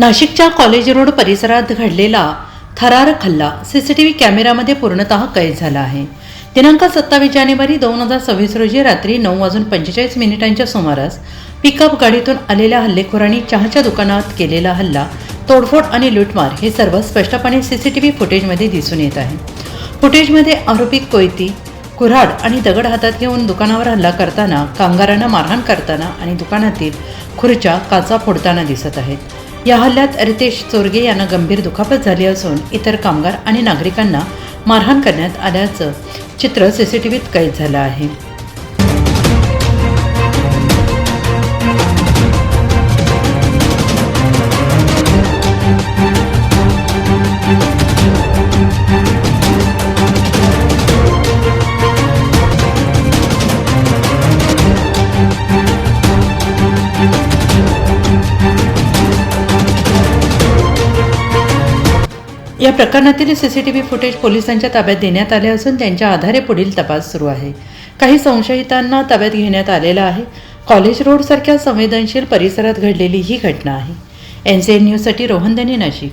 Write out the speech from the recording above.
नाशिकच्या college road परिसरात घडलेला थरारक हल्ला सीसीटीव्ही कॅमेऱ्यामध्ये पूर्णतः कैद झाला आहे. दिनांक सत्तावीस जानेवारी दोन हजार सव्वीस रोजी रात्री नऊ वाजून पंचेचाळीस मिनिटांच्या सुमारास पिकअप गाडीतून आलेल्या हल्लेखोरांनी चहाच्या दुकानात केलेला हल्ला तोडफोड आणि लूटमार हे सर्व स्पष्टपणे सीसीटीव्ही फुटेजमध्ये दिसून येत आहे. फुटेजमध्ये आरोपी कोयती कुऱ्हाड आणि दगड हातात घेऊन दुकानावर हल्ला करताना कामगारांना मारहाण करताना आणि दुकानातील खुर्च्या काचा फोडताना दिसत आहेत. या हल्ल्यात रितेश चोरगे यांना गंभीर दुखापत झाली असून इतर कामगार आणि नागरिकांना मारहाण करण्यात आल्याचं चित्र सीसीटीव्हीत कैद झालं आहे. या प्रकरणातील सीसीटीव्ही फुटेज पोलिसांच्या ताब्यात देण्यात आले असून त्यांच्या आधारे पुढील तपास सुरू आहे. काही संशयितांना ताब्यात घेण्यात आलेलं आहे. कॉलेज रोडसारख्या संवेदनशील परिसरात घडलेली ही घटना आहे. एन सी एन न्यूजसाठी रोहन दनी नाशिक.